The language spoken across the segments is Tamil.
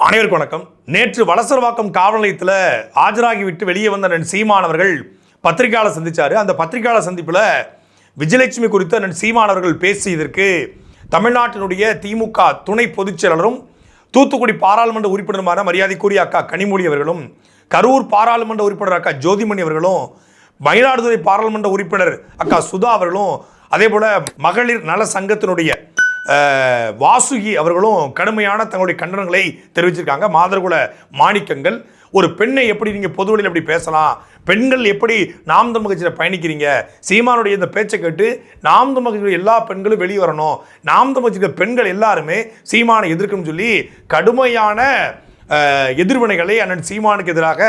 அனைவருக்கும் வணக்கம். நேற்று வலசரவாக்கம் காவல் நிலையத்தில் ஆஜராகி விட்டு வெளியே வந்த நன் சீமானவர்கள் பத்திரிகையாளர் சந்தித்தார் அந்த பத்திரிகையாளர் சந்திப்பில் விஜயலட்சுமி குறித்து நன் சீமானவர்கள் பேசியதற்கு தமிழ்நாட்டினுடைய திமுக துணை பொதுச் செயலரும் தூத்துக்குடி பாராளுமன்ற உறுப்பினருமான மரியாதைக்குரிய அக்கா கனிமொழி அவர்களும் கரூர் பாராளுமன்ற உறுப்பினர் அக்கா ஜோதிமணி அவர்களும் மயிலாடுதுறை பாராளுமன்ற உறுப்பினர் அக்கா சுதா அவர்களும் அதே போல் மகளிர் நல சங்கத்தினுடைய வாசுகி அவர்களும் கடுமையான தங்களுடைய கண்டனங்களை தெரிவிச்சிருக்காங்க. மாதர்குல மாணிக்கங்கள் ஒரு பெண்ணை எப்படி நீங்கள் பொதுவெளியில் எப்படி பேசலாம்? பெண்கள் எப்படி நாம் தமிழ் கட்சியில் பயணிக்கிறீங்க? சீமானுடைய இந்த பேச்சை கேட்டு நாம் தமிழ் கட்சியில் எல்லா பெண்களும் வெளியே வரணும். நாம் தமிழ் கட்சியில் பெண்கள் எல்லாருமே சீமானை எதிர்க்கணும்னு சொல்லி கடுமையான எதிர்வினைகளை அண்ணன் சீமானுக்கு எதிராக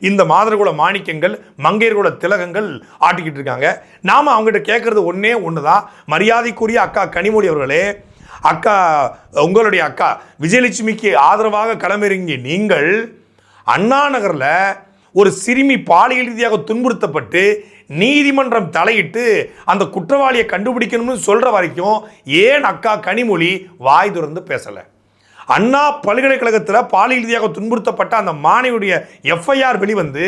இந்த மாதர்குல மாணிக்கங்கள் மங்கையர்குல திலகங்கள் ஆட்டிக்கிட்டு இருக்காங்க. நாம் அவங்ககிட்ட கேட்குறது ஒன்றே ஒன்று தான் மரியாதைக்குரிய அக்கா கனிமொழி அவர்களே அக்கா உங்களுடைய அக்கா விஜயலட்சுமிக்கு ஆதரவாக களமிறங்கிய நீங்கள் அண்ணா நகரில் ஒரு சிறுமி பாலியல் ரீதியாக துன்புறுத்தப்பட்டு நீதிமன்றம் தலையிட்டு அந்த குற்றவாளியை கண்டுபிடிக்கணும்னு சொல்கிற வரைக்கும் ஏன் அக்கா கனிமொழி வாய் திறந்து பேசலை? அண்ணா பல்கலைக்கழகத்தில் பாலியல் ரீதியாக துன்புறுத்தப்பட்ட அந்த மாணவியுடைய எஃப்ஐஆர் வெளிவந்து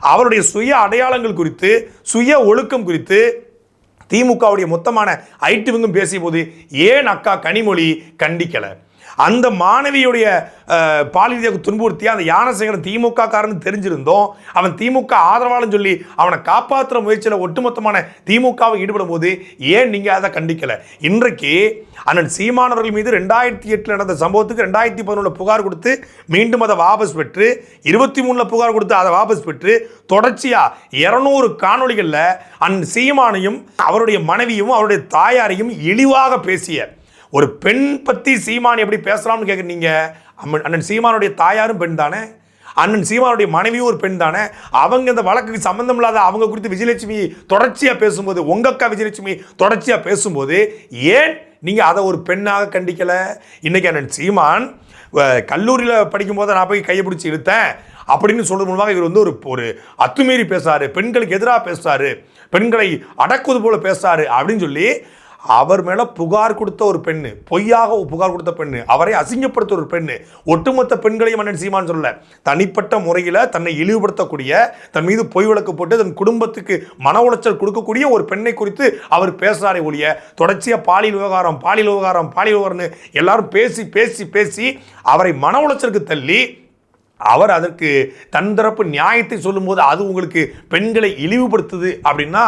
அவருடைய சுய அடையாளங்கள் குறித்து சுய ஒழுக்கம் குறித்து திமுகவுடைய மொத்தமான ஐட்டுவங்கும் பேசிய போது ஏன் அக்கா கனிமொழி கண்டிக்கலை? அந்த மாணவியுடைய அஹ், துன்புறுத்தி அந்த யானசேகரன் திமுக காரன் தெரிஞ்சிருந்தோம். அவன் திமுக ஆதரவாளன்னு சொல்லி அவனை காப்பாற்றுற முயற்சியில் ஒட்டுமொத்தமான திமுகவை ஈடுபடும் போது ஏன் நீங்கள் அதை கண்டிக்கலை? இன்றைக்கு அண்ணன் சீமானவர்கள் மீது ரெண்டாயிரத்தி எட்டில் நடந்த சம்பவத்துக்கு ரெண்டாயிரத்தி பதினொன்று புகார் கொடுத்து மீண்டும் அதை வாபஸ் பெற்று இருபத்தி மூணில் புகார் கொடுத்து அதை வாபஸ் பெற்று தொடர்ச்சியாக இரநூறு காணொளிகளில் அண்ணன் சீமானையும் அவருடைய மனைவியும் அவருடைய தாயாரையும் இழிவாக பேசிய ஒரு பெண் பற்றி சீமான் எப்படி பேசலாம்னு கேட்குறீங்க அம்மன் அண்ணன் சீமானுடைய தாயாரும் பெண் தானே? அண்ணன் சீமானுடைய மனைவியும் ஒரு பெண் தானே? அவங்க இந்த வழக்குக்கு சம்மந்தம் இல்லாத அவங்க குறித்து விஜயலட்சுமி தொடர்ச்சியாக பேசும்போது உங்க அக்கா விஜயலட்சுமி தொடர்ச்சியாக பேசும்போது ஏன் நீங்கள் அதை ஒரு பெண்ணாக கண்டிக்கலை? இன்னைக்கு அண்ணன் சீமான் கல்லூரியில் படிக்கும்போது நான் போய் கையை பிடிச்சி இழுத்தேன். அப்படின்னு சொல்கிறது மூலமாக இவர் வந்து ஒரு ஒரு அத்துமீறி பேசுறாரு பெண்களுக்கு எதிராக பேசுறாரு பெண்களை அடக்குவது போல பேசுகிறார் அப்படின்னு சொல்லி அவர் மேல புகார் கொடுத்த ஒரு பெண்ணு பொய்யாக புகார் கொடுத்த பெண்ணு அவரை அசிங்கப்படுத்த ஒரு பெண்ணு ஒட்டுமொத்த பெண்களையும் மன்னன் சீமான் சொல்லல. தனிப்பட்ட முறையில் தன்னை இழிவுபடுத்தக்கூடிய தன் மீது பொய் வழக்கு போட்டு தன் குடும்பத்துக்கு மன உளைச்சல் கொடுக்கக்கூடிய ஒரு பெண்ணை குறித்து அவர் பேசுறாரே ஒழிய தொடர்ச்சியாக பாலியல் விவகாரம் பாலியல் விவகாரம் பாலியல் விவகாரம்னு எல்லாரும் பேசி பேசி பேசி அவரை மன உளைச்சலுக்கு தள்ளி அவர் அதற்கு தன் தரப்பு நியாயத்தை சொல்லும்போது அது உங்களுக்கு பெண்களை இழிவுபடுத்துது அப்படின்னா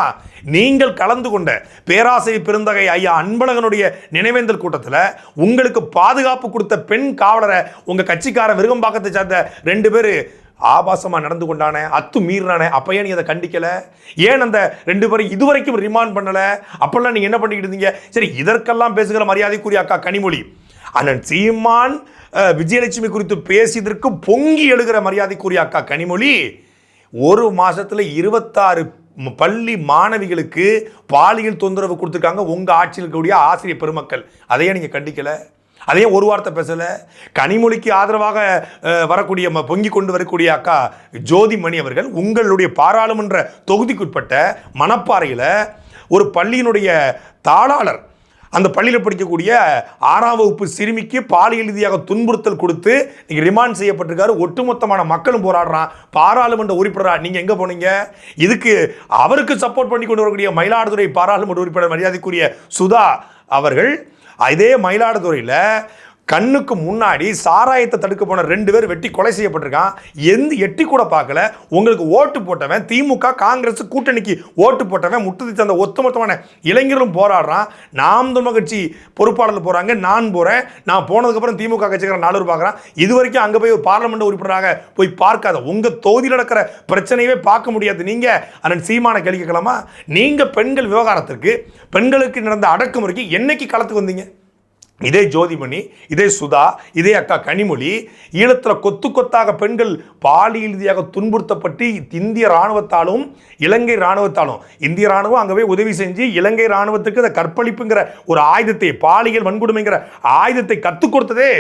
நீங்கள் கலந்து கொண்ட பேராசை பெருந்தகை ஐயா அன்பழகனுடைய நினைவேந்தல் கூட்டத்தில் உங்களுக்கு பாதுகாப்பு கொடுத்த பெண் காவலரை உங்கள் கட்சிக்கார விருகம்பாக்கத்தை சார்ந்த ரெண்டு பேர் ஆபாசமாக நடந்து கொண்டானே அத்து மீறினானே அப்போ ஏன் நீ அதை கண்டிக்கலை? ஏன் அந்த ரெண்டு பேரும் இதுவரைக்கும் ரிமாண்ட் பண்ணலை? அப்போல்லாம் நீங்கள் என்ன பண்ணிக்கிட்டு இருந்தீங்க? சரி இதற்கெல்லாம் பேசுகிற மரியாதைக்குரிய அக்கா கனிமொழி. அண்ணன் சீமான் விஜயலட்சுமி குறித்து பேசியதற்கு பொங்கி எழுகிற மரியாதைக்குரிய அக்கா கனிமொழி ஒரு மாதத்தில் இருபத்தாறு பள்ளி மாணவிகளுக்கு பாலியல் தொந்தரவு கொடுத்துருக்காங்க. உங்கள் ஆட்சியில் இருக்கக்கூடிய ஆசிரியர் பெருமக்கள். அதையே நீங்கள் கண்டிக்கலை? அதையே ஒரு வார்த்தை பேசலை? கனிமொழிக்கு ஆதரவாக வரக்கூடிய ம- பொங்கி கொண்டு வரக்கூடிய அக்கா ஜோதிமணி அவர்கள் உங்களுடைய பாராளுமன்ற தொகுதிக்குட்பட்ட மணப்பாறையில் ஒரு பள்ளியினுடைய தாளாளர் அந்த பள்ளியில் படிக்கக்கூடிய ஆறாம் வகுப்பு சிறுமிக்கு பாலியல் ரீதியாக துன்புறுத்தல் கொடுத்து நீங்கள் ரிமாண்ட் செய்யப்பட்டிருக்காரு. ஒட்டுமொத்தமான மக்களும் போராடுறான். பாராளுமன்ற உறுப்பினராக நீங்கள் எங்கே போனீங்க? இதுக்கு அவருக்கு சப்போர்ட் பண்ணி கொண்டு வரக்கூடிய மயிலாடுதுறை பாராளுமன்ற உறுப்பினர் மரியாதைக்குரிய சுதா அவர்கள் இதே மயிலாடுதுறையில் கண்ணுக்கு முன்னாடி சாராயத்தை தடுக்க போன ரெண்டு பேர் வெட்டி கொலை செய்யப்பட்டிருக்கான். எந்த எட்டி கூட பார்க்கல. உங்களுக்கு ஓட்டு போட்டவன் திமுக காங்கிரஸ் கூட்டணிக்கு ஓட்டு போட்டவன் முட்டுதி தந்த ஒத்துமொத்தமான இளைஞர்களும் போராடுறான். நாம் தமிழ் கட்சி பொறுப்பாளர் போகிறாங்க நான் போகிறேன் நான் போனதுக்கப்புறம் திமுக கட்சிக்கிற நாலு பார்க்குறான். இது வரைக்கும் அங்கே போய் ஒரு பார்லமெண்ட் உறுப்பினராக போய் பார்க்காத உங்கள் தொகுதியில் நடக்கிற பிரச்சனையவே பார்க்க முடியாது. நீங்கள் அண்ணன் சீமான கேள்வி கேட்கலாமா? நீங்கள் பெண்கள் விவகாரத்திற்கு பெண்களுக்கு நடந்த அடக்குமுறைக்கு என்னைக்கு களத்துக்கு வந்தீங்க? இதே ஜோதிமணி இதே சுதா இதே அக்கா கனிமொழி ஈழத்தில் கொத்து கொத்தாக பெண்கள் பாலியல் ரீதியாக துன்புறுத்தப்பட்டு இந்திய இராணுவத்தாலும் இலங்கை இராணுவத்தாலும் இந்திய இராணுவம் அங்கவே உதவி செஞ்சு இலங்கை இராணுவத்துக்கு அந்த கற்பழிப்புங்கிற ஒரு ஆயுதத்தை பாலியல் வன்கொடுமைங்கிற ஆயுதத்தை கற்றுக் கொடுத்ததே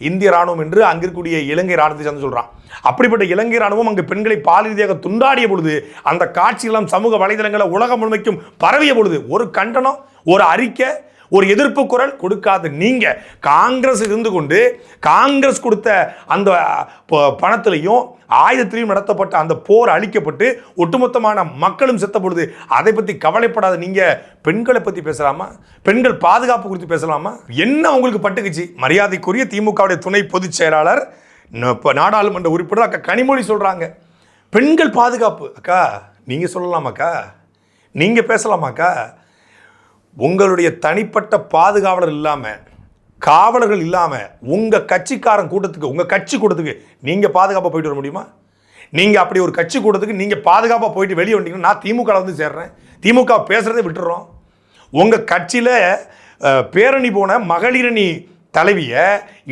இந்திய ராணுவம் என்று அங்க இருக்கக்கூடிய இலங்கை ராணுவத்தை சேர்ந்து சொல்கிறான் அப்படிப்பட்ட இலங்கை ராணுவம் அங்கு பெண்களை பால் ரீதியாக துண்டாடிய பொழுது அந்த காட்சியெல்லாம் சமூக வலைதளங்களை உலகம் முழுமைக்கும் பரவிய பொழுது ஒரு கண்டனம் ஒரு அறிக்கை ஒரு எதிர்ப்பு குரல் கொடுக்காத நீங்கள் காங்கிரஸ் இருந்து கொண்டு காங்கிரஸ் கொடுத்த அந்த ப- பணத்திலையும் ஆயுதத்திலையும் நடத்தப்பட்ட அந்த போர் அழிக்கப்பட்டு ஒட்டுமொத்தமான மக்களும் செத்த பொழுது அதை பற்றி கவலைப்படாத நீங்கள் பெண்களை பற்றி பேசலாமா? பெண்கள் பாதுகாப்பு குறித்து பேசலாமா? என்ன உங்களுக்கு பட்டுக்குச்சு? மரியாதைக்குரிய திமுகவுடைய துணை பொதுச் செயலாளர் நாடாளுமன்ற உறுப்பினர் அக்கா கனிமொழி சொல்கிறாங்க பெண்கள் பாதுகாப்பு அக்கா நீங்கள் சொல்லலாமாக்கா? நீங்கள் பேசலாமாக்கா? உங்களுடைய தனிப்பட்ட பாதுகாவலர் இல்லாமல் காவலர்கள் இல்லாமல் உங்கள் கட்சிக்காரன் கூட்டத்துக்கு உங்கள் கட்சி கூட்டத்துக்கு நீங்கள் பாதுகாப்பாக போயிட்டு வர முடியுமா? நீங்கள் அப்படி ஒரு கட்சி கூட்டத்துக்கு நீங்கள் பாதுகாப்பாக போயிட்டு வெளியே வந்தீங்கன்னா நான் திமுகவில் வந்து சேர்றேன். திமுக பேசுகிறதே விட்டுறோம். உங்கள் கட்சியில் பேரணி போன மகளிரணி தலைவியை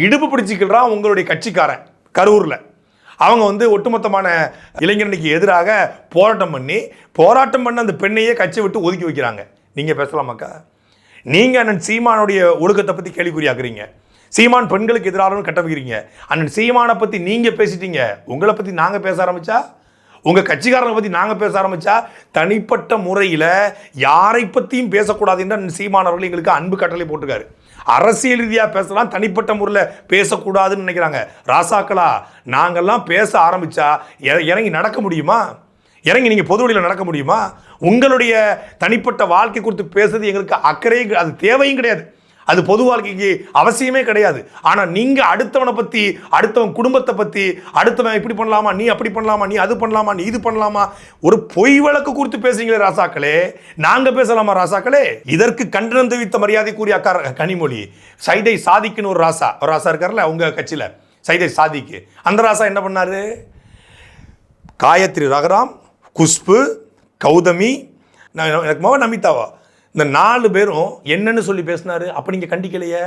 இடுப்பு பிடிச்சிக்கிறான் உங்களுடைய கட்சிக்காரன் கரூரில். அவங்க வந்து ஒட்டுமொத்தமான இளைஞரணிக்கு எதிராக போராட்டம் பண்ணி போராட்டம் பண்ண அந்த பெண்ணையே கட்சி விட்டு ஒதுக்கி வைக்கிறாங்க. நீங்கள் பேசலாமாக்கா நீங்கள் அண்ணன் சீமானுடைய ஒழுக்கத்தை பற்றி கேள்விக்குறியாக்குறீங்க சீமான் பெண்களுக்கு எதிரானவன் கட்டமைக்கிறீங்க. அண்ணன் சீமானை பற்றி நீங்கள் பேசிட்டீங்க. உங்களை பற்றி நாங்கள் பேச ஆரம்பித்தா உங்கள் கட்சிக்காரங்களை பற்றி நாங்கள் பேச ஆரம்பித்தா தனிப்பட்ட முறையில் யாரை பற்றியும் பேசக்கூடாது என்று அண்ணன் சீமான் அவர்கள் எங்களுக்கு அன்பு கட்டளை போட்டிருக்காரு. அரசியல் ரீதியாக பேசலாம் தனிப்பட்ட முறையில் பேசக்கூடாதுன்னு நினைக்கிறாங்க. ராசாக்களா நாங்கள்லாம் பேச ஆரம்பித்தா இறங்கி நடக்க முடியுமா? இறங்கி நீங்கள் பொது வழியில் நடக்க முடியுமா? உங்களுடைய தனிப்பட்ட வாழ்க்கை குறித்து பேசுறது எங்களுக்கு அக்கறையும் அது தேவையும் கிடையாது. அது பொது வாழ்க்கைக்கு அவசியமே கிடையாது. ஆனால் நீங்கள் அடுத்தவனை பற்றி அடுத்தவன் குடும்பத்தை பற்றி அடுத்தவன் இப்படி பண்ணலாமா நீ அப்படி பண்ணலாமா நீ அது பண்ணலாமா நீ இது பண்ணலாமா ஒரு பொய் வழக்கு குறித்து பேசுறீங்களே ராசாக்களே. நாங்கள் பேசலாமா ராசாக்களே? இதற்கு கண்டனம் தெரிவித்த மரியாதைக்குரிய அக்கா கனிமொழி சைதை சாதிக்குன்னு ஒரு ராசா ஒரு ராசா இருக்கார்ல உங்கள் கட்சியில் சைதை சாதிக்கு. அந்த ராசா என்ன பண்ணார்? காயத்ரி ரகராம் குஷ்பு கௌதமி நான் எனக்கு மகன் நமிதாவா இந்த நாலு பேரும் என்னன்னு சொல்லி பேசினார். அப்போ நீங்கள் கண்டிக்கலையே.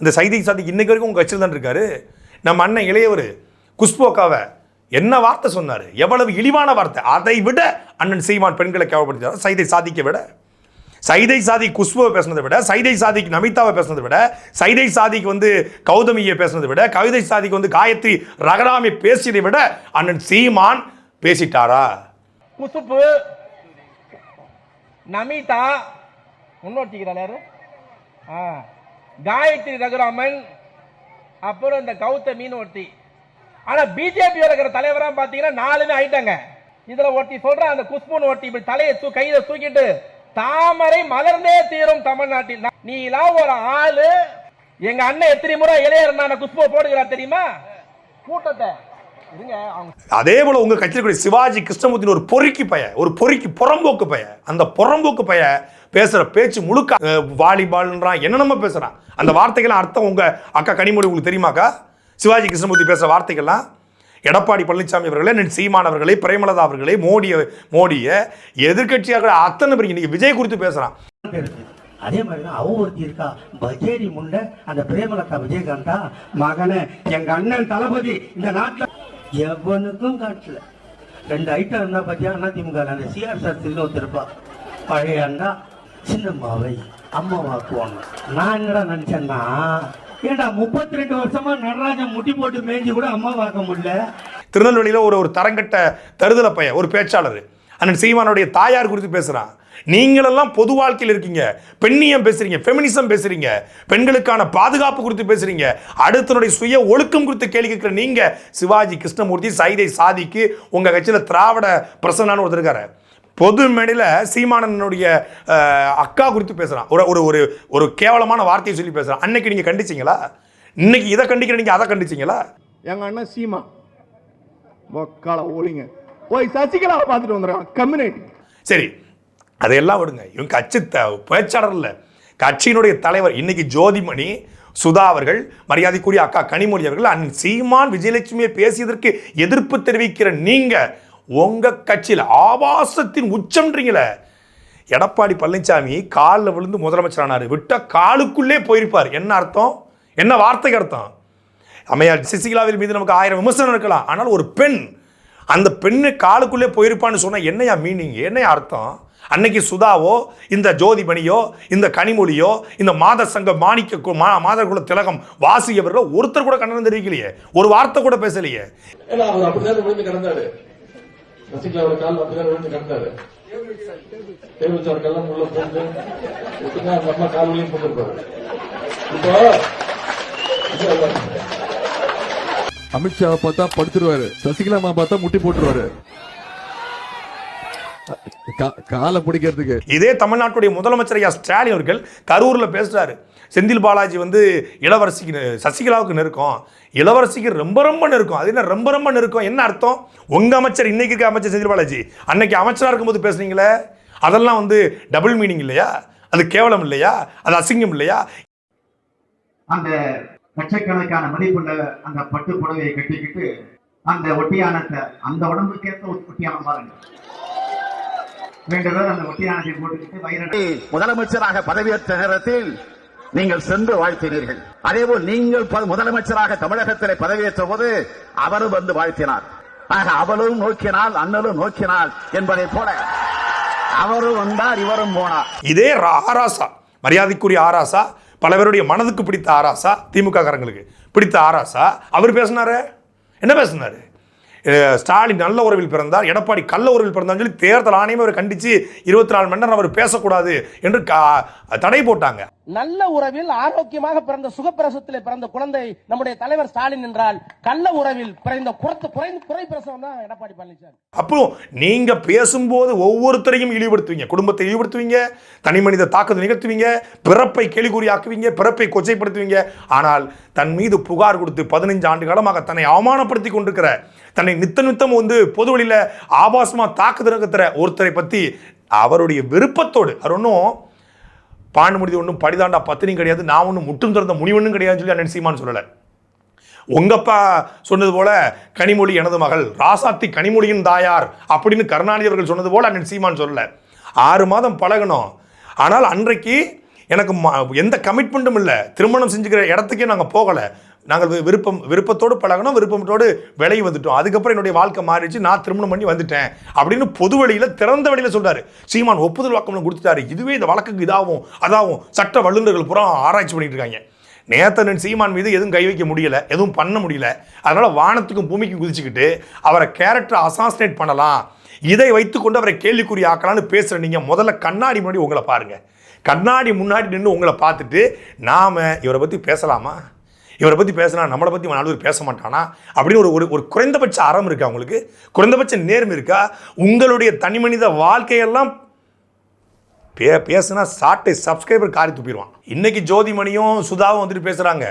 அந்த சைதை சாதிக்கு இன்றைக்கு வரைக்கும் உங்கள் கட்சியில் தான் இருக்காரு. நம்ம அண்ணன் இளையவர் குஷ்பு அக்காவை என்ன வார்த்தை சொன்னார்? எவ்வளவு இழிவான வார்த்தை. அதை விட அண்ணன் சீமான் பெண்களை கேவப்படுத்தார் சைதை சாதிக்க விட. சைதை சாதி குஷ்புவை பேசுனதை விட சைதை சாதிக்கு நமிதாவை பேசுனதை விட சைதை சாதிக்கு வந்து கௌதமியை பேசுனதை விட கவிதை சாதிக்கு வந்து காயத்ரி ரகராமி பேசியதை விட அண்ணன் சீமான் பேசிட்டாரா? குசுப்பு நமிதா. முன்னோட்டிக்கிறாள் யாரு? ஆ. காயத்ரி ரகுராமன். அப்புறம் இந்த கௌதமின்னு ஒருத்தி ஆனா பிஜேபி இருக்கிற தலைவரா பாத்தீங்கன்னா நாலுமே ஆயிட்டாங்க. இதுல ஒருத்தி சொல்ற அந்த குஷ்புன்னு ஒருத்தி இப்படி தலையை தூ கையில தூக்கிட்டு தாமரை மலர்ந்தே தீரும் தமிழ்நாட்டில். நீ ஒரு ஆளு. எங்க அண்ணன் எத்தனை முறை இளையர் குஷ்புவை போடுகிறார் தெரியுமா? கூட்டத்தை. அதே போல உங்க கட்சியில் கூடிய சிவாஜி கிருஷ்ணமூர்த்தின்னு ஒரு பொறுக்கி பைய ஒரு பொறுக்கி புறம்போக்கு பைய அந்த புறம்போக்கு பைய பேசுற பேச்சு முழுக்க வாலிபால்ன்றான். என்னென்னமோ பேசுறான்? அந்த வார்த்தைகள்லாம் அர்த்தம் உங்க அக்கா கனிமொழி உங்களுக்கு தெரியுமாக்கா? சிவாஜி கிருஷ்ணமூர்த்தி பேசுற வார்த்தைகள்லாம் எடப்பாடி பழனிசாமி அவர்களே நென் சீமான் அவர்களே பிரேமலதா அவர்களே மோடியை மோடியை எதிர்கட்சியாக அத்தனை பேர் இன்னைக்கு விஜய் குறித்து பேசுறான். அதே மாதிரி தான் அவ ஒருத்தி இருக்கா. பஜேரி முண்டை அந்த பிரேமலதா விஜயகாந்தா மகனே எங்க அண்ணன் தளபதி இந்த நாட்டுல எவனுக்கும் காட்டல. ரெண்டு ஐட்டம் இருந்தா பத்தியா? அண்ணா திமுக அந்த சிஆர் சர்ச்சில் ஒருத்தருப்பா பழைய அண்ணா சின்னம்மாவை அம்மாவாக்குவாங்க. நான் என்னடா நினைச்சேன்னா ஏடா முப்பத்தி ரெண்டு வருஷமா நடராஜன் முட்டி போட்டு மேய்ஞ்சி கூட அம்மாவாக்க முடியல? திருநெல்வேலியில் ஒரு ஒரு தரங்கட்ட தருதலை பையன் ஒரு பேச்சாளர் அண்ணன் சீமானுடைய தாயார் குறித்து பேசுகிறான் நீங்களெல்லாம் பொது வாழ்க்கையில் இருக்கீங்க. பெண்ணியம் பேசுறீங்க ஃபெமினிசம் பேசுறீங்க பெண்களுக்கான பாதுகாப்பு குறித்து பேசுறீங்க. அடுத்தனுடைய சுய ஒழுக்கம் குறித்து கேள்வி கேட்குற நீங்க சிவாஜி கிருஷ்ணமூர்த்தி சைதை சாதிக்கு உங்க கட்சியில் திராவிட பிரசன்னான்னு ஒருத்தர் இருக்காரு. பொது மேடையில் சீமானனுடைய அக்கா குறித்து பேசுகிறான் ஒரு ஒரு ஒரு ஒரு கேவலமான வார்த்தையை சொல்லி பேசுகிறான் அன்னைக்கு நீங்கள் கண்டிச்சீங்களா? இன்னைக்கு இதை கண்டிக்கிற நீங்கள் அதை கண்டிச்சீங்களா? எங்க அண்ணன் சீமா. மொக்கால ஓலிங்க போய் சசிகலாவை பார்த்துட்டு வந்துடுறான். கம்யூனிட்டி சரி அதையெல்லாம் விடுங்க. இவங்க கட்சி த பேச்சாளர் இல்லை கட்சியினுடைய தலைவர் இன்னைக்கு ஜோதிமணி சுதா அவர்கள் மரியாதைக்குரிய அக்கா கனிமொழி அவர்கள் அண்ணன் சீமான் விஜயலட்சுமியை பேசியதற்கு எதிர்ப்பு தெரிவிக்கிற நீங்க உங்க கட்சியில் ஆபாசத்தின் உச்சம்ன்றீங்களே. எடப்பாடி பழனிசாமி காலில் விழுந்து முதலமைச்சரானார். விட்ட காலுக்குள்ளே போயிருப்பார். என்ன அர்த்தம்? என்ன வார்த்தைக்கு அர்த்தம்? அம்மையார் சசிகலாவின் மீது நமக்கு ஆயிரம் விமர்சனம் இருக்கலாம். ஆனால் ஒரு பெண் அந்த பெண்ணு காலுக்குள்ளே போயிருப்பான்னு சொன்னால் என்னையா மீனிங் என்னையா அர்த்தம்? அன்னைக்கு சுதாவோ இந்த ஜோதிமணியோ இந்த கனிமொழியோ இந்த மாத சங்க மாணிக்க கு- மா மாதகுல திலகம் வாசியவர்களோ ஒருத்தர் கூட கண்டனம் தெரிவிக்கலையே. ஒரு வார்த்தை கூட பேசலையே. கால் கால் அமித்ஷாவை பார்த்தா படுத்துருவாரு. சசிகலா அம்மா பார்த்தா முட்டி போட்டுருவாரு. காலை பிடிக்கிறதுக்கு. இதே தமிழ்நாட்டுடைய முதலமைச்சர் ஐயா ஸ்டாலின் அவர்கள் கரூரில் பேசுறாரு. செந்தில் பாலாஜி வந்து இளவரசிக்கு சசிகலாவுக்கு நெருக்கம். இளவரசிக்கு ரொம்ப ரொம்ப நெருக்கம். அது என்ன ரொம்ப ரொம்ப நெருக்கம்? என்ன அர்த்தம்? உங்க அமைச்சர் இன்னைக்கு இருக்க அமைச்சர் செந்தில் பாலாஜி அன்னைக்கு அமைச்சரா இருக்கும்போது பேசுனீங்களே? அதெல்லாம் வந்து டபுள் மீனிங் இல்லையா? அது கேவலம் இல்லையா? அது அசிங்கம் இல்லையா? அந்த லட்சக்கணக்கான மதிப்புள்ள அந்த பட்டு புடவையை கட்டிக்கிட்டு அந்த ஒட்டியானத்தை அந்த உடம்புக்கேற்ற ஒரு ஒட்டியானம் பாருங்க ரெண்டு பேர் அந்த ஒட்டியானத்தை போட்டுக்கிட்டு வயிறு முதலமைச்சராக பதவியேற்ற நேரத்தில் நீங்கள் சென்று வாழ்த்தினீர்கள். அதேபோல் நீங்கள் முதலமைச்சராக தமிழகத்திலே பதவியேற்ற போது அவரும் வந்து வாழ்த்தினார். ஆக அவளும் நோக்கினால் அண்ணலும் நோக்கினாள் என்பதை போல அவரும் வந்தார் இவரும் போனார். இதே ரா- ஆராசா மரியாதைக்குரிய ஆராசா பல பேருடைய மனதுக்கு பிடித்த ஆராசா திமுக காரங்களுக்கு பிடித்த ஆராசா அவர் பேசினாரு? என்ன பேசினாரு? ஸ்டாலின் நல்ல உறவில் பிறந்தார். எடப்பாடி கள்ள உறவில் பிறந்தார் சொல்லி தேர்தல் ஆணையம் அவர் கண்டிச்சு இருபத்தி நாலு மணி நேரம் அவர் பேசக்கூடாது என்று தடை போட்டாங்க. நல்ல உறவில் ஆரோக்கியமாக பிறந்த சுகப்பிரசவத்திலே பிறந்த குழந்தை நம்முடைய தலைவர் ஸ்டாலின் என்றால் கள்ள உறவில் பிறந்த குறைந்த குறைந்த குறை பிரசவம் தான் எடப்பாடி பழனிசாமி. அப்போ நீங்க பேசும்போது ஒவ்வொருத்தரையும் இழிவுபடுத்துவீங்க. குடும்பத்தை இழிவுபடுத்துவீங்க. தனி மனித தாக்குதல் நிகழ்த்துவீங்க. பிறப்பை கேலிகுறியாக்குவீங்க. பிறப்பை கொச்சைப்படுத்துவீங்க. ஆனால் தன் மீது புகார் கொடுத்து பதினைஞ்சு ஆண்டு காலமாக தன்னை அவமானப்படுத்தி கொண்டிருக்கிற தன்னை நித்த நித்தம் வந்து பொது வழியில் ஆபாசமாக தாக்குதல் ஒருத்தரை பற்றி அவருடைய விருப்பத்தோடு அவர் ஒன்றும் பாண்டுமுடி ஒன்றும் படிதாண்டா பத்தினியும் கிடையாது நான் ஒன்றும் முட்டும் திறந்த முனிவனும் கிடையாதுன்னு சொல்லி அண்ணன் சீமான் சொல்லலை. உங்கப்பா சொன்னது போல கனிமொழி எனது மகள் ராசாத்தி கனிமொழியின் தாயார் அப்படின்னு கருணாநிதி அவர்கள் சொன்னது போல அண்ணன் சீமான் சொல்லல. ஆறு மாதம் பழகணும். ஆனால் அன்றைக்கு எனக்கு ம- எந்த கமிட்மெண்ட்டும் இல்லை. திருமணம் செஞ்சுக்கிற இடத்துக்கே நாங்கள் போகலை. நாங்கள் விருப்பம் விருப்பத்தோடு பழகணும் விருப்பத்தோடு விலகி வந்துட்டோம். அதுக்கப்புறம் என்னுடைய வாழ்க்கை மாறிடுச்சு நான் திருமணம் பண்ணி வந்துட்டேன் அப்படின்னு பொது வழியில் திறந்த வழியில் சொல்கிறாரு சீமான் ஒப்புதல் வாக்கம் கொடுத்துட்டாரு. இதுவே இந்த வழக்குக்கு இதாகும் அதாகும். சட்ட வல்லுநர்கள் புறம் ஆராய்ச்சி பண்ணிட்டு இருக்காங்க. நேத்தனன் சீமான் மீது எதுவும் கை வைக்க முடியல எதுவும் பண்ண முடியல. அதனால வானத்துக்கும் பூமிக்கும் குதிச்சுக்கிட்டு அவரை கேரக்டரை அசாசினேட் பண்ணலாம். இதை வைத்துக்கொண்டு அவரை கேள்விக்குறி ஆக்கலாம்னு பேசுகிற நீங்கள் முதல்ல கண்ணாடி முன்னாடி உங்களை பாருங்கள் கண்ணாடி முன்னாடி நின்று உங்களை பார்த்துட்டு நாம் இவரை பற்றி பேசலாமா? இவரை பற்றி பேசினா நம்மளை பற்றி நாலு பேர் பேச மாட்டானா? அப்படின்னு ஒரு ஒரு ஒரு குறைந்தபட்ச அறம் இருக்கா உங்களுக்கு? குறைந்தபட்ச நேர்மை இருக்கா? உங்களுடைய தனி மனித வாழ்க்கையெல்லாம் பே பேசுனா சாட்டை சப்ஸ்கிரைபர் காரி துப்பிடுவான். இன்னைக்கு ஜோதிமணியும் சுதாவும் வந்துட்டு பேசுகிறாங்க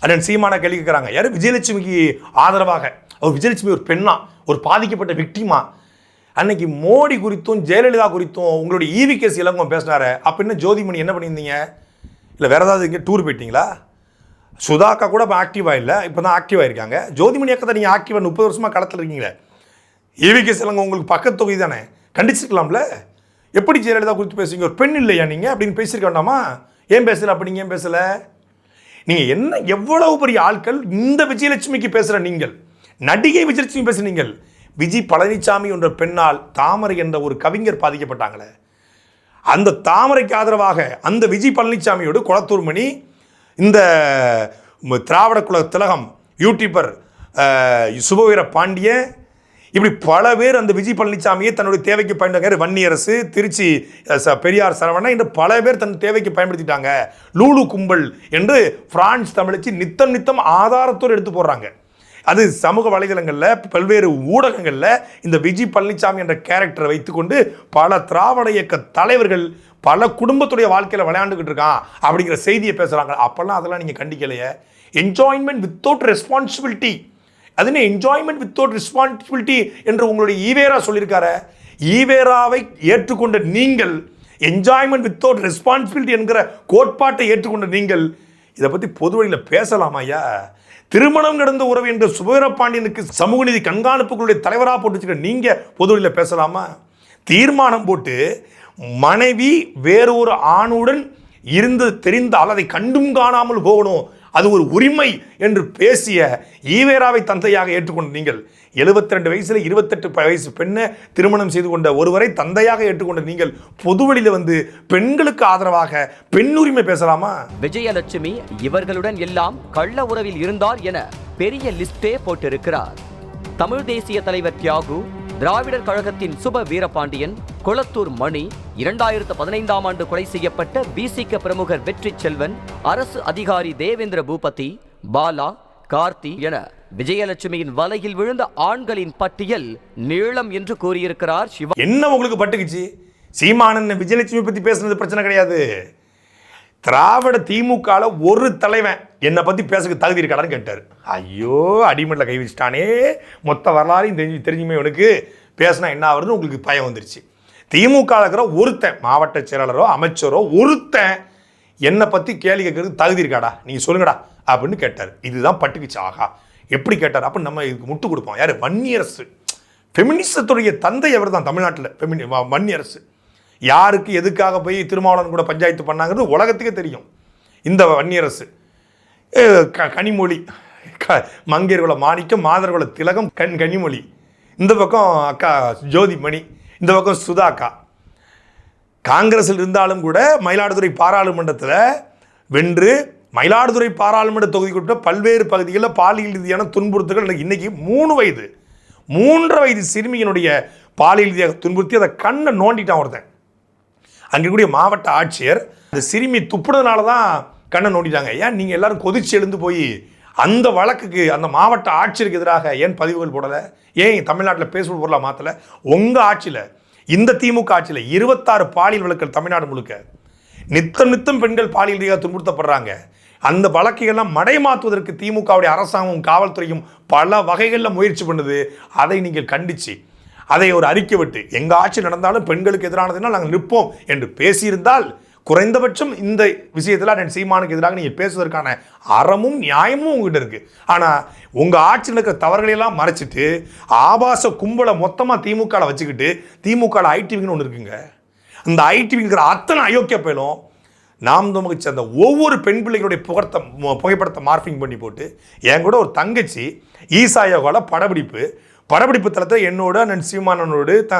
அண்ணன் சீமான கேள்வி கேட்குறாங்க யாரு? விஜயலட்சுமிக்கு ஆதரவாக. அவர் விஜயலட்சுமி ஒரு பெண்ணா? ஒரு பாதிக்கப்பட்ட விக்டிமா அன்னைக்கு மோடி குறித்தும் ஜெயலலிதா குறித்தும் உங்களுடைய ஈவி கேஸ் இலங்கம் பேசினாரு. அப்படின்னு ஜோதிமணி என்ன பண்ணியிருந்தீங்க? இல்லை வேறு ஏதாவது இங்கே டூர் போயிட்டீங்களா? சுதாக்கா கூட இப்போ ஆக்டிவாக இல்லை இப்போ தான் ஆக்டிவாக இருக்காங்க ஜோதிமணி அக்கத்தை நீங்கள் ஆக்டிவாக முப்பது வருஷமாக களத்தில் இருக்கீங்களே? ஏவிகே சிலங்க உங்களுக்கு பக்கத்து தொகுதி தானே? கண்டிச்சிருக்கலாம்ல? எப்படி ஜெயலலிதா குறித்து பேசுவீங்க ஒரு பெண் இல்லையா நீங்கள் அப்படின்னு பேசியிருக்க வேண்டாமா? ஏன் பேசலை? அப்படி நீங்கள் ஏன் பேசலை? நீங்கள் என்ன எவ்வளவு பெரிய ஆட்கள் இந்த விஜயலட்சுமிக்கு பேசுகிற நீங்கள்? நடிகை விஜயலட்சுமி பேசுகிற நீங்கள்? விஜய் பழனிசாமி என்ற பெண்ணால் தாமரை என்ற ஒரு கவிஞர் பாதிக்கப்பட்டாங்களே. அந்த தாமரைக்கு ஆதரவாக அந்த விஜய் பழனிசாமியோடு குளத்தூர்மணி இந்த திராவிட குல திலகம் யூடியூபர் சுபவீர பாண்டியன் இப்படி பல பேர் அந்த விஜய் பழனிசாமியை தன்னுடைய தேவைக்கு பயன்படுத்த வன்னியரசு திருச்சி ச- பெரியார் சரவணன் என்று பல பேர் தன் தேவைக்கு பயன்படுத்திட்டாங்க. லூலு கும்பல் என்று பிரான்ஸ் தமிழச்சி நித்தம் நித்தம் ஆதாரத்தோடு எடுத்து போடுறாங்க. அது சமூக வலைதளங்களில் பல்வேறு ஊடகங்களில் இந்த விஜய் பழனிசாமி என்ற கேரக்டரை வைத்துக்கொண்டு பல திராவிட இயக்க தலைவர்கள் பல குடும்பத்துடைய வாழ்க்கையில் விளையாண்டுக்கிட்டு இருக்கான் அப்படிங்கிற செய்தியை பேசுகிறாங்க அப்போல்லாம் அதெல்லாம் நீங்கள் கண்டிக்கலையே. என்ஜாய்மெண்ட் வித்தவுட் ரெஸ்பான்சிபிலிட்டி அது என்ன? என்ஜாய்மெண்ட் வித்தவுட் ரெஸ்பான்சிபிலிட்டி என்று உங்களுடைய ஈவேரா சொல்லியிருக்காரு. ஈவேராவை ஏற்றுக்கொண்ட நீங்கள் என்ஜாய்மெண்ட் வித்தவுட் ரெஸ்பான்சிபிலிட்டி என்கிற கோட்பாட்டை ஏற்றுக்கொண்ட நீங்கள் இதை பற்றி பொது வழியில் பேசலாமா ஐயா? திருமணம் நடந்த உறவு என்ற சுபவீரபாண்டியனுக்கு சமூக நீதி கண்காணிப்புகளுடைய தலைவராக போட்டு வச்சுக்க நீங்கள் பொது வழியில் பேசலாமா? தீர்மானம் போட்டு மனைவி வேறு ஒரு ஆணுடன் இருந்து தெரிந்தால் அதை கண்டும் காணாமல் போகணும். அது ஒரு உரிமை என்று பேசிய ஈவேராவை தந்தையாக ஏற்றுக்கொண்ட நீங்கள் 72 ரெண்டு வயசில் இருபத்தெட்டு வயசு பெண்ணை திருமணம் செய்து கொண்ட ஒருவரை தந்தையாக ஏற்றுக்கொண்ட நீங்கள் பொதுவெளியில் வந்து பெண்களுக்கு ஆதரவாக பெண் உரிமை பேசலாமா? விஜயலட்சுமி இவர்களுடன் எல்லாம் கள்ள உறவில் இருந்தார் என பெரிய லிஸ்டே போட்டிருக்கிறார். தமிழ் தேசிய தலைவர் தியாகு திராவிடர் கழகத்தின் சுப வீரபாண்டியன் குளத்தூர் மணி இரண்டாயிரத்து பதினைந்தாம் ஆண்டு கொலை செய்யப்பட்ட பிசிக பிரமுகர் வெற்றி செல்வன் அரசு அதிகாரி தேவேந்திர பூபதி பாலா கார்த்தி என விஜயலட்சுமியின் வலையில் விழுந்த ஆண்களின் பட்டியல் நீளம் என்று கூறியிருக்கிறார் சிவா. என்ன உங்களுக்கு பட்டுக்குச்சு? சீமானன் விஜயலட்சுமி பத்தி பேசுனது பிரச்சனை கிடையாது. திராவிட திமுகவில் ஒரு தலைவன் என்னை பற்றி பேசுக்கு தகுதி இருக்காடான்னு கேட்டார். ஐயோ அடிமட்டில் கை வச்சுட்டானே. மொத்த வரலாறையும் தெரிஞ்சு தெரிஞ்சுமே உனக்கு பேசினா என்ன ஆகுதுன்னு உங்களுக்கு பயம் வந்துருச்சு. திமுக இருக்கிற ஒருத்தன் மாவட்ட செயலாளரோ அமைச்சரோ ஒருத்தன் என்னை பற்றி கேள்வி கேட்கறதுக்கு தகுதி இருக்காடா? நீங்கள் சொல்லுங்கடா அப்படின்னு கேட்டார். இதுதான் பட்டுக்குச்சு ஆகா எப்படி கேட்டார்? அப்ப நம்ம இதுக்கு முட்டு கொடுப்போம். யார்? வன்னியரசு. ஃபெமினிசத்துடைய தந்தை அவர் தான் தமிழ்நாட்டில் ஃபெமினி வன்னியரசு. யாருக்கு எதுக்காக போய் திருமாவளவன் கூட பஞ்சாயத்து பண்ணாங்கிறது உலகத்துக்கே தெரியும். இந்த வன்னியரசு. க கனிமொழி. க மங்கையர்குல மாணிக்கம் மாதர்குல திலகம் கண் கனிமொழி. இந்த பக்கம் அக்கா ஜோதிமணி இந்த பக்கம் சுதா அக்கா காங்கிரஸில் இருந்தாலும் கூட மயிலாடுதுறை பாராளுமன்றத்தில் வென்று மயிலாடுதுறை பாராளுமன்ற தொகுதிக்குட்பட்ட பல்வேறு பகுதிகளில் பாலியல் ரீதியான துன்புறுத்துகள் எனக்கு இன்றைக்கி மூணு வயது. மூன்றரை வயது சிறுமியினுடைய பாலியல் ரீதியாக துன்புறுத்தி அதை கண்ணை நோண்டிட்டான் ஒருத்தன். அங்கே இருக்கக்கூடிய மாவட்ட ஆட்சியர் அந்த சிறுமி துப்புனதுனால தான் கண்ணை நோண்டிட்டாங்க. ஏன் நீங்கள் எல்லாரும் கொதிச்சு எழுந்து போய் அந்த வழக்குக்கு அந்த மாவட்ட ஆட்சியருக்கு எதிராக ஏன் பதிவுகள் போடலை? ஏன் தமிழ்நாட்டில் பேசுபொருள் பொருளாக மாற்றலை உங்கள் ஆட்சியில் இந்த திமுக ஆட்சியில் இருபத்தாறு பாலியல் வழக்குகள் தமிழ்நாடு முழுக்க. நித்தம் நித்தம் பெண்கள் பாலியல் ரீதியாக துன்புறுத்தப்படுறாங்க. அந்த வழக்கையெல்லாம் மடைமாற்றுவதற்கு திமுகவுடைய அரசாங்கமும் காவல்துறையும் பல வகைகளில் முயற்சி பண்ணுது. அதை நீங்கள் கண்டிச்சு. அதை ஒரு அறிக்கை விட்டு எங்கள் ஆட்சி நடந்தாலும் பெண்களுக்கு எதிரானதுனால் நாங்கள் நிற்போம் என்று பேசியிருந்தால் குறைந்தபட்சம் இந்த விஷயத்தில் அண்ணன் சீமானுக்கு எதிராக நீங்கள் பேசுவதற்கான அறமும் நியாயமும் உங்ககிட்ட இருக்குது ஆனால் உங்கள் ஆட்சியில் இருக்கிற தவறுகளையெல்லாம் மறைச்சிட்டு ஆபாச கும்பலை மொத்தமாக திமுகவில் வச்சுக்கிட்டு திமுகவில் ஐடிவிங்கன்னு ஒன்று இருக்குங்க. அந்த ஐடிவிங்கிற அத்தனை அயோக்கிய பயலும் நாம் நமக்கு சேர்ந்த ஒவ்வொரு பெண் பிள்ளைகளுடைய புகழ்த்த புகைப்படத்தை மார்ஃபிங் பண்ணி போட்டு என் கூட ஒரு தங்கச்சி ஈசா யோகாவில் படப்பிடிப்பு படப்பிடிப்பு தளத்தில் என்னோட அண்ணன் சீமானனோடு த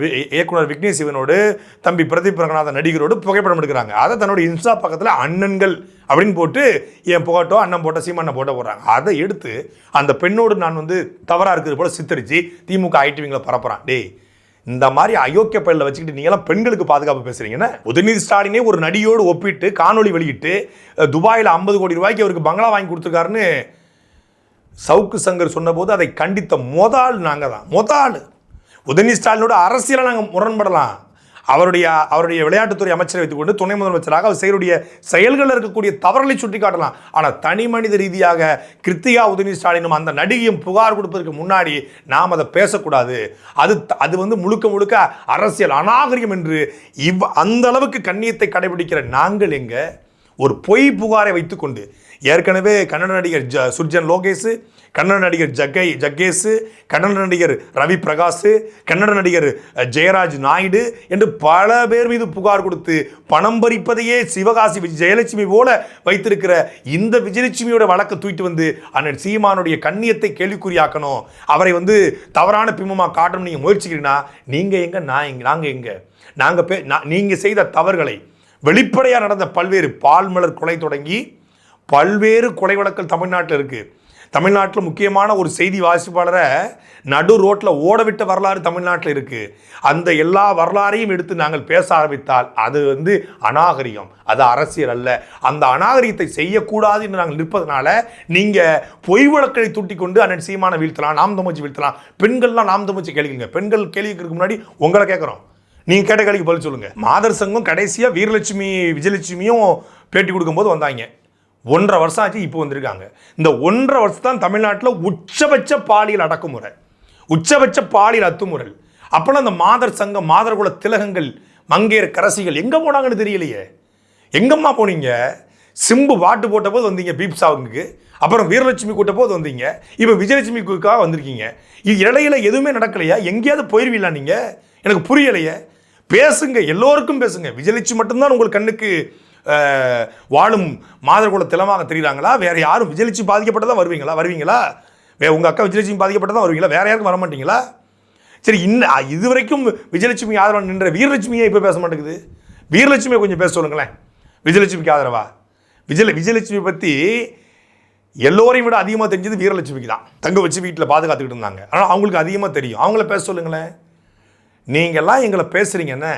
வி- இயக்குனர் விக்னேஷ் சிவனோடு தம்பி பிரதீப் ரங்கநாதன் நடிகரோடு புகைப்படம் எடுக்கிறாங்க. அதை தன்னோட இன்ஸ்டா பக்கத்தில் அண்ணன்கள் அப்படின்னு போட்டு என் புகட்டோ அண்ணன் போட்ட சீமான போட்ட போடுறாங்க. அதை எடுத்து அந்த பெண்ணோடு நான் வந்து தவறாக இருக்கிறது போல சித்தரித்து திமுக ஐடிவிங்களை பரப்புறான். டேய் இந்த மாதிரி அயோக்கிய பயில வச்சுக்கிட்டு நீங்களாம் பெண்களுக்கு பாதுகாப்பு பேசுறீங்கன்னா உதயநிதி ஸ்டாலினே ஒரு நடியோடு ஒப்பிட்டு காணொளி வெளியிட்டு துபாயில் ஐம்பது கோடி ரூபாய்க்கு அவருக்கு பங்களா வாங்கி கொடுத்துருக்காருன்னு சவுக்கு சங்கர் சொன்னபோது அதை கண்டித்த மொதாள் நாங்கள் தான் மொதாள் உதயநிதி ஸ்டாலினோட அரசியலை நாங்கள் முரண்படலாம். அவருடைய அவருடைய விளையாட்டுத்துறை அமைச்சரை வைத்துக்கொண்டு துணை முதலமைச்சராக அவர் செய்யக்கூடிய செயல்களில் இருக்கக்கூடிய தவறுகளை சுட்டி காட்டலாம் ஆனால் தனி மனித ரீதியாக கிருத்திகா உதயநிதி ஸ்டாலினும் அந்த நடிகையும் புகார் கொடுப்பதற்கு முன்னாடி நாம் அதை பேசக்கூடாது. அது அது வந்து முழுக்க முழுக்க அரசியல் அநாகரிகம் என்று இவ் அந்த அளவுக்கு கண்ணியத்தை கடைபிடிக்கிற நாங்கள் எங்கள் ஒரு பொய் புகாரை வைத்துக்கொண்டு ஏற்கனவே கன்னட நடிகர் ஜ சுர்ஜன் லோகேஷ் கன்னட நடிகர் ஜக்கை ஜக்கேஷ் கன்னட நடிகர் ரவி பிரகாஷ் கன்னட நடிகர் ஜெயராஜ் நாயுடு என்று பல பேர் மீது புகார் கொடுத்து பணம் பறிப்பதையே சிவகாசி விஜய் ஜெயலட்சுமி போல வைத்திருக்கிற இந்த விஜயலட்சுமியோட வழக்கை தூக்கிட்டு வந்து அண்ணன் சீமானுடைய கண்ணியத்தை கேள்விக்குறியாக்கணும். அவரை வந்து தவறான பிம்பமாக காட்டணும் நீங்கள் முயற்சிக்கிறீங்கன்னா நீங்கள் எங்கே நான் எங்கே நாங்கள் எங்கே? நாங்கள் பே நீங்கள் செய்த தவறுகளை வெளிப்படையாக நடந்த பல்வேறு பால்மலர் கொலை தொடங்கி பல்வேறு கொலை வழக்கல் தமிழ்நாட்டில் இருக்குது தமிழ்நாட்டில் முக்கியமான ஒரு செய்தி வாசிப்பாளரை நடு ரோட்டில் ஓடவிட்ட வரலாறு தமிழ்நாட்டில் இருக்குது அந்த எல்லா வரலாறையும் எடுத்து நாங்கள் பேச ஆரம்பித்தால் அது வந்து அநாகரிகம். அது அரசியல் அல்ல. அந்த அநாகரிகத்தை செய்யக்கூடாது என்று நாங்கள் நிற்பதனால நீங்கள் பொய் வழக்கை தூட்டி கொண்டு அண்ணன் சீமான வீழ்த்தலாம் நாம் தமிழ்ச்சி வீழ்த்தலாம். பெண்கள்லாம் நாம் தமிழ்ச்சி கேள்விங்க பெண்கள் கேள்விக்கு முன்னாடி உங்களை கேட்குறோம். நீங்கள் கேட்ட கேள்விக்கு பதில் சொல்லுங்கள் மாதர் சங்கம் கடைசியாக வீரலட்சுமி விஜயலட்சுமியும் பேட்டி கொடுக்கும்போது வந்தாங்க. ஒன்றரை வருஷம் ஆச்சு இப்போ வந்திருக்காங்க. இந்த ஒன்றரை வருஷம் தான் தமிழ்நாட்டில் உச்சபட்ச பாலியல் அடக்குமுறை. உச்சபட்ச பாலியல் அத்துமுறை அப்போலாம் அந்த மாதர் சங்கம் மாதர் குல திலகங்கள் மங்கையர் கரசிகள் எங்கே போனாங்கன்னு தெரியலையே. எங்கம்மா போனீங்க? சிம்பு பாட்டு போட்ட போது வந்தீங்க பீப்சாவுக்கு அப்புறம் வீரலட்சுமி கூட்ட போது வந்தீங்க. இப்போ விஜயலட்சுமிக்காக வந்திருக்கீங்க. இது இடையில எதுவுமே நடக்கலையா? எங்கேயாவது போயிருவீங்களா நீங்கள் எனக்கு புரியலையே. பேசுங்க எல்லோருக்கும் பேசுங்க. விஜயலட்சுமி மட்டும்தான் உங்கள் கண்ணுக்கு வாழும் மாதர்குல திலமாக தெரியுறாங்களா வேற யாரும் விஜயலட்சுமி பாதிக்கப்பட்டதான் வருவீங்களா? வருவீங்களா? வே உங்கள் அக்கா விஜயலட்சுமி பாதிக்கப்பட்டதான் வருவீங்களா? வேற யாருக்கும் வர மாட்டீங்களா சரி இன்ன இதுவரைக்கும் விஜயலட்சுமி ஆதரவு நின்ற வீரலட்சுமியே இப்போ பேச மாட்டேங்குது. வீரலட்சுமியை கொஞ்சம் பேச சொல்லுங்களேன். விஜயலட்சுமிக்கு ஆதரவா? விஜய விஜயலட்சுமி பற்றி எல்லோரையும் விட அதிகமாக தெரிஞ்சது வீரலட்சுமிக்கு தான் தங்க வச்சு வீட்டில் பாதுகாத்துக்கிட்டு இருந்தாங்க. ஆனால் அவங்களுக்கு அதிகமாக தெரியும். அவங்கள பேச சொல்லுங்களேன். நீங்கள்லாம் எங்களை பேசுகிறீங்கன்னு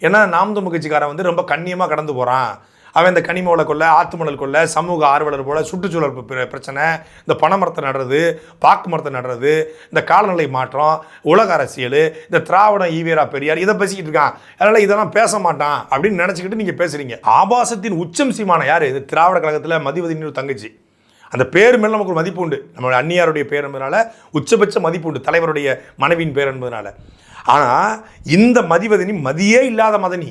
ஏன்னா நாம் தமிழ் கட்சிக்காரன் வந்து ரொம்ப கண்ணியமாக கடந்து போகிறான் அவன் இந்த கனிம கொள்ள ஆத்துமணல் கொள்ள சமூக ஆர்வலர் போல சுற்றுச்சூழல் பிரச்சனை இந்த பனை மரத்தை நடுறது பாக்கு மரத்தை நடுறது இந்த காலநிலை மாற்றம் உலக அரசியல் இந்த திராவிடம் ஈவேரா பெரியார் இதை பேசிக்கிட்டு இருக்கான். அதனால் இதெல்லாம் பேச மாட்டான் அப்படின்னு நினச்சிக்கிட்டு நீங்கள் பேசுகிறீங்க ஆபாசத்தின் உச்சம் சீமான யார்? இது திராவிட கழகத்தில் மதிவதினு தங்கச்சி. அந்த பேர் மேலே நமக்கு ஒரு மதிப்பு உண்டு. நம்மளுடைய அந்நியாருடைய பேர் என்பதனால உச்சபட்ச மதிப்பு உண்டு. தலைவருடைய மனைவியின் பேர் என்பதனால. ஆனால் இந்த மதிவதனி மதியே இல்லாத மதனி.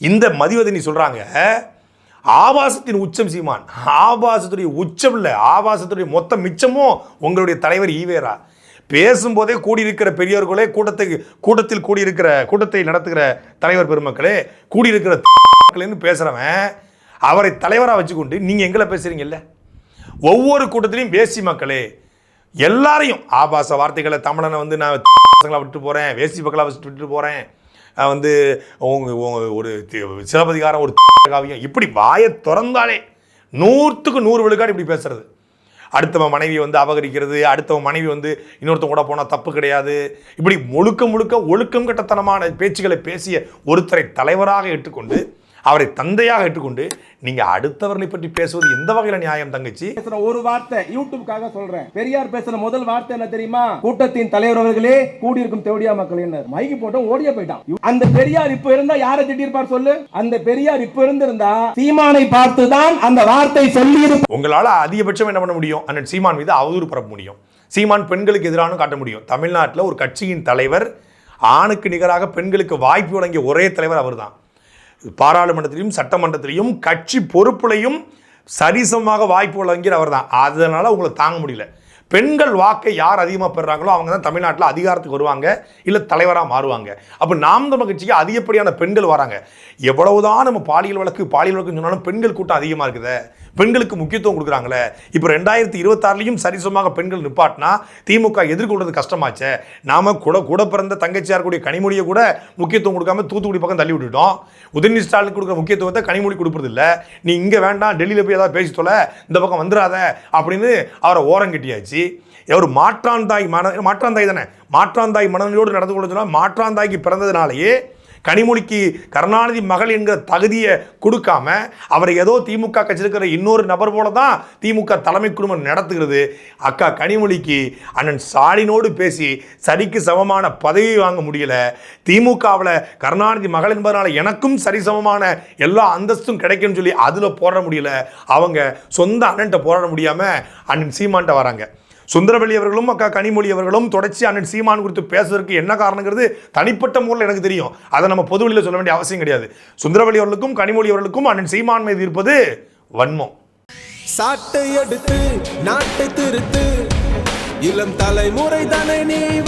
இந்த மதிவதனி சொல்கிறாங்க ஆபாசத்தின் உச்சம் சீமான். ஆபாசத்துடைய உச்சம் இல்லை ஆபாசத்துடைய மொத்த மிச்சமும் உங்களுடைய தலைவர் ஈவேரா. பேசும்போதே கூடியிருக்கிற பெரியோர்களே கூட்டத்துக்கு கூட்டத்தில் கூடியிருக்கிற கூட்டத்தை நடத்துகிற தலைவர் பெருமக்களே கூடியிருக்கிற மக்களேன்னு பேசுகிறவன் அவரை தலைவராக வச்சுக்கொண்டு நீங்கள் எங்களை பேசுகிறீங்கல்ல ஒவ்வொரு கூட்டத்திலையும் பேசி மக்களே எல்லாரையும். ஆபாச வார்த்தைகளை தமிழனை வந்து நான் பசங்களை விட்டு போகிறேன் வேசி பக்கலாக வச்சுட்டு விட்டு போகிறேன் வந்து உங்க ஒரு சிலப்பதிகாரம் ஒரு காவியம். இப்படி வாயை திறந்தாலே நூற்றுக்கு நூறு விழுக்காடு இப்படி பேசுறது. அடுத்தவன் மனைவி வந்து அபகரிக்கிறது அடுத்தவன் மனைவி வந்து இன்னொருத்தன் கூட போனால் தப்பு கிடையாது. இப்படி முழுக்க முழுக்க ஒழுக்கம் கட்டத்தனமான பேச்சுகளை பேசிய ஒருத்தரை தலைவராக ஏற்றுக்கொண்டு அவரை தந்தையாக ஏற்றுக்கொண்டு நீங்கள் அடுத்தவர்களை பற்றி பேசுவது எந்த வகையில் நியாயம் தங்கச்சி? பேசுற ஒரு வார்த்தை யூடியூப்காக சொல்றேன். பெரியார் பேசுற முதல் வார்த்தை என்ன தெரியுமா? கூட்டத்தின் தலைவர் அவர்களே கூடியிருக்கும் தேவடியா மக்கள் என்ன மைக்கு போட்டு ஓடிய போயிட்டான். அந்த பெரியார் இப்ப இருந்தா யாரை திட்டிருப்பார் சொல்லு? அந்த பெரியார் இப்ப இருந்திருந்தா சீமானை பார்த்துதான் அந்த வார்த்தை சொல்லி உங்களால் அதிகபட்சம் என்ன பண்ண முடியும்? அண்ணன் சீமான் மீது அவதூறு பரப்ப முடியும். சீமான் பெண்களுக்கு எதிரான காட்ட முடியும். தமிழ்நாட்டில் ஒரு கட்சியின் தலைவர் ஆணுக்கு நிகராக பெண்களுக்கு வாய்ப்பு வழங்கிய ஒரே தலைவர் அவர்தான். பாராளுமன்றத்திலையும் சட்டமன்றத்திலையும் கட்சி பொறுப்புலையும் சரிசமமாக வாய்ப்பு வழங்கிற அவர் தான் அதனால் உங்களை தாங்க முடியல. பெண்கள் வாக்கை யார் அதிகமாக பெறுறாங்களோ அவங்க தான் தமிழ்நாட்டில் அதிகாரத்துக்கு வருவாங்க இல்லை தலைவராக மாறுவாங்க. அப்போ நாம் தமிழ் கட்சிக்கு அதிகப்படியான பெண்கள் வராங்க. எவ்வளவுதான் நம்ம பாலியல் வழக்கு பாலியல் வழக்குன்னு சொன்னாலும் பெண்கள் கூட்டம் அதிகமாக இருக்குதே. பெண்களுக்கு முக்கியத்துவம் கொடுக்குறாங்களே? இப்போ ரெண்டாயிரத்தி இருபத்தாறுலையும் சரிசமமாக பெண்கள் நிப்பாட்டினா திமுக எதிர்கொள்வது கஷ்டமாச்சே. நாம கூட கூட பிறந்த தங்கச்சியார் கூடிய கனிமொழியை கூட முக்கியத்துவம் கொடுக்காம தூத்துக்குடி பக்கம் தள்ளி விட்டுட்டோம். உதயநிதி ஸ்டாலின் கொடுக்குற முக்கியத்துவத்தை கனிமொழி கொடுப்பது இல்லை நீ இங்கே வேண்டாம் டெல்லியில் போய் ஏதாவது பேசி தொலை இந்த பக்கம் வந்துடாத அப்படின்னு அவரை ஓரம் கட்டியாச்சு. ஒரு மாற்றாந்தாய் மன மாற்றாந்தாய் தானே? மாற்றாந்தாய் மனநிலையோடு நடந்து கொள்ள சொன்னால் மாற்றாந்தாய்க்கு பிறந்ததுனாலேயே கனிமொழிக்கு கருணாநிதி மகள் என்கிற தகுதியை கொடுக்காம அவரை ஏதோ திமுக கட்சி இருக்கிற இன்னொரு நபர் போல தான் திமுக தலைமை குடும்பம் நடத்துகிறது. அக்கா கனிமொழிக்கு அண்ணன் ஸ்டாலினோடு பேசி சரிக்கு சமமான பதவி வாங்க முடியல. திமுகவில் கருணாநிதி மகள் என்பதனால் எனக்கும் சரிசமமான எல்லா அந்தஸ்தும் கிடைக்கும்னு சொல்லி அதில் போராட முடியல. அவங்க சொந்த அண்ணன்ட்ட போராட முடியாமல் அண்ணன் சீமான்ட்ட வராங்க. சுந்தரவெளி அவர்களும் அக்கா கனிமொழி அவர்களும் தொடர்ச்சி அண்ணன் சீமான் குறித்து பேசுவதற்கு என்ன காரணங்கிறது தனிப்பட்ட முறையில் எனக்கு தெரியும். அதை நம்ம பொதுவெளியில் சொல்ல வேண்டிய அவசியம் கிடையாது. சுந்தரவெளி அவர்களுக்கும் கனிமொழி அவர்களுக்கும் அண்ணன் சீமான் மீது இருப்பது வன்மம். சாட்டை எடுத்து நாட்டை திருத்து. இளம் தலைமுறை தானே நீ